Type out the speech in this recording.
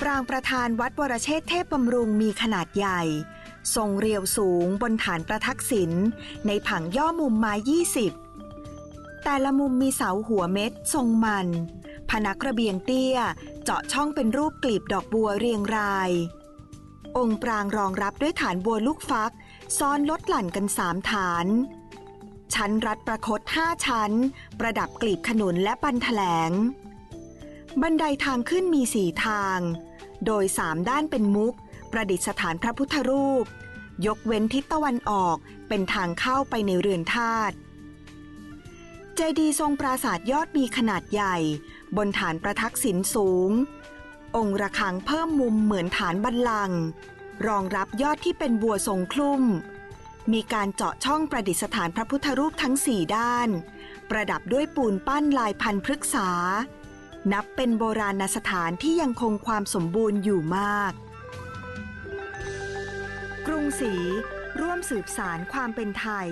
ปรางประธานวัดวรเชษเทพบำรุงมีขนาดใหญ่ ทรงเรียวสูงบนฐานประทักษิณในผังย่อมุมไม้20 แต่ละมุมมีเสาหัวเม็ดทรงมัน พนักระเบียงเตี้ยเจาะช่องเป็นรูปกลีบดอกบัวเรียงราย องค์ปรางรองรับด้วยฐานบัวลูกฟัก ซ้อนลดหลั่นกันสามฐาน ชั้นรัดประคตห้าชั้น ประดับกลีบขนุนและปันแถลง บันไดทางขึ้นมีสี่ทาง โดยสามด้านเป็นมุก ประดิษฐานพระพุทธรูป ยกเว้นทิศตะวันออกเป็นทางเข้าไปในเรือนธาตุเจดีย์ทรงปราสาทยอดมีขนาดใหญ่ บนฐานประทักษิณสูง องค์ระฆังเพิ่มมุมเหมือนฐานบัลลัง รองรับยอดที่เป็นบัวทรงคลุ่ม มีการเจาะช่องประดิษฐานพระพุทธรูปทั้งสี่ด้าน ประดับด้วยปูนปั้นลายพันพฤกษา นับเป็นโบราณสถานที่ยังคงความสมบูรณ์อยู่มาก กรุงศรีร่วมสืบสารความเป็นไทย